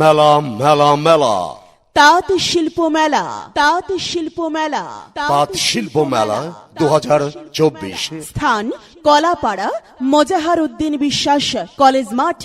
মেলা মেলা মেলা। তাঁত শিল্প মেলা তাঁত শিল্প মেলা তাঁত শিল্প মেলা দু হাজার চব্বিশ। স্থান কলাপাড়া মোজাহার উদ্দিন বিশ্বাস কলেজ মাঠ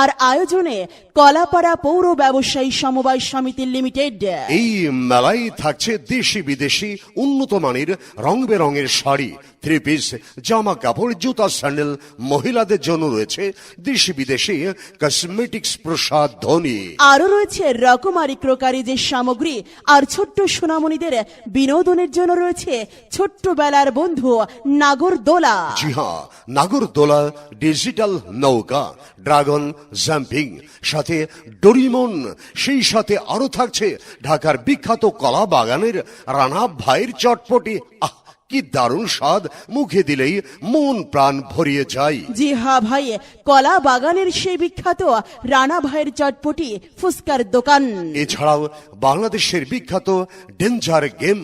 আর আয়োজনে কলাপাড়া পৌর ব্যবসায়ী সমবায় সমিতি লিমিটেড। এই মেলায় থাকছে দেশি বিদেশি উন্নত মানের রং বেরঙের শাড়ি থ্রি পিস জামা কাপড় জুতা স্যান্ডেল মহিলাদের জন্য রয়েছে দেশি বিদেশি কসমেটিক্স প্রসাদ ধ্বনি আরও রয়েছে রকমারি ক্রোকারিজের সামগ্রী আর ছোট্ট সোনামণিদের বিনোদনের জন্য রয়েছে ছোট্ট বেলার বন্ধু নাগরদোলা। জি হ্যাঁ নাগরদোলা ডিজিটাল নৌকা ড্রাগন জাম্পিং সাথে ডোরিমন সেই সাথে আরও থাকছে ঢাকার বিখ্যাত কলা বাগানের রানা ভাইয়ের চটপটি। আহ কি দারুণ স্বাদ মুখে দিলেই মন প্রাণ ভরিয়ে যায়। জি হ্যাঁ ভাই কলা বাগানের সেই বিখ্যাত রানা ভাইয়ের চটপটি ফুসকার দোকান। এছাড়াও বাংলাদেশের বিখ্যাত ডেঞ্জার গেম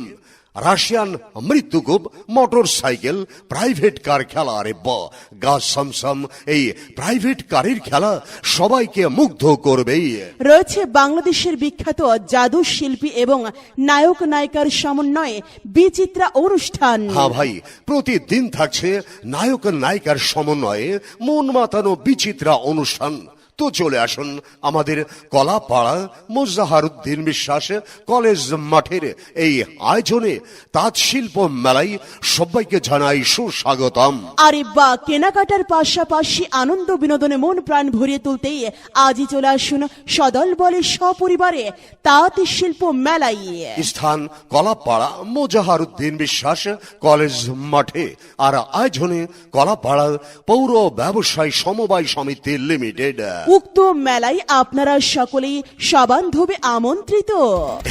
রাশিয়ান মৃত্যুকূপ মোটর সাইকেল প্রাইভেট কার খেলা আরে বা গাছ সমসম এই প্রাইভেট কারের খেলা সবাইকে মুগ্ধ করবেই রয়েছে বাংলাদেশের বিখ্যাত জাদু শিল্পী এবং নায়ক নায়িকার সমন্বয়ে বিচিত্রা অনুষ্ঠান। হ্যাঁ ভাই প্রতিদিন থাকছে নায়ক নায়িকার সমন্বয়ে মন মাতানো বিচিত্রা অনুষ্ঠান। তো চলে আসুন আমাদের কলাপাড়া মোজাহারুদ্দিন বিশ্বাস কলেজ মাঠের এই আয়োজনে তাঁত শিল্প মেলায় সবাইকে জানাই সুস্বাগতম। আরে বা কেনাকাটার পাশাপাশি আনন্দ বিনোদনে মন প্রাণ ভরিয়ে তুলতেই আজই চলে আসুন সদল বলে সপরিবারে তাঁত শিল্প মেলায়। স্থান কলাপাড়া মোজাহারুদ্দিন বিশ্বাস কলেজ মাঠে আর আয়োজনে কলাপাড়া পৌর ব্যবসায়ী সমবায় সমিতি লিমিটেড। উক্ত মেলায় আপনারা সকলেই সবান্ধবে আমন্ত্রিত।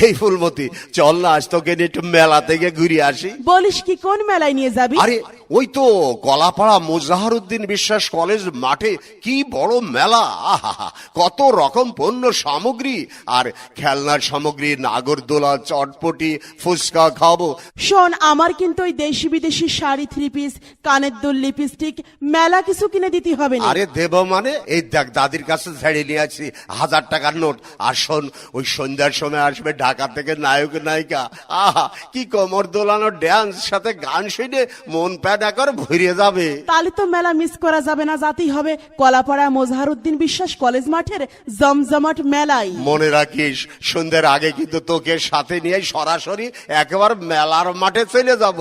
এই ফুলমতি চল না আজ তোকে নিয়ে একটু মেলা থেকে ঘুরে আসি। বলিস কি কোন মেলায় নিয়ে যাবি? আরে ওই তো কলাপাড়া মোজাহারুদ্দিন বিশ্বাস কলেজ মাঠে কি বড় মেলা। আহা কত রকম পণ্য সামগ্রী। আর খেলনার সামগ্রী নাগরদোলা চটপটি ফুচকা খাব। শোন আমার কিন্তু ওই দেশি বিদেশি শাড়ি থ্রি পিস কানের দুল লিপস্টিক মেলা কিছু কিনে দিতে হবে না। আরে দেব মানে? এই দেখ দাদির কাছে ছেড়ে নিয়ে আছি হাজার টাকার নোট। আর শোন ওই সন্ধ্যার সময় আসবে ঢাকা থেকে নায়ক নায়িকা। আহা কি কোমর দোলানো ড্যান্স সাথে গান শুনে মন প্যাড একবার ভরে যাবে। তাহলে তো মেলা মিস করা যাবে না যাতেই হবে। কলাপাড়া মোজাহারুদ্দিন বিশ্বাস কলেজ মাঠের জমজমাট মেলায়। মনে রাখিস সন্ধ্যার আগে কিন্তু তোকে সাথে নিয়ে সরাসরি একেবারে মেলার মাঠে চলে যাব।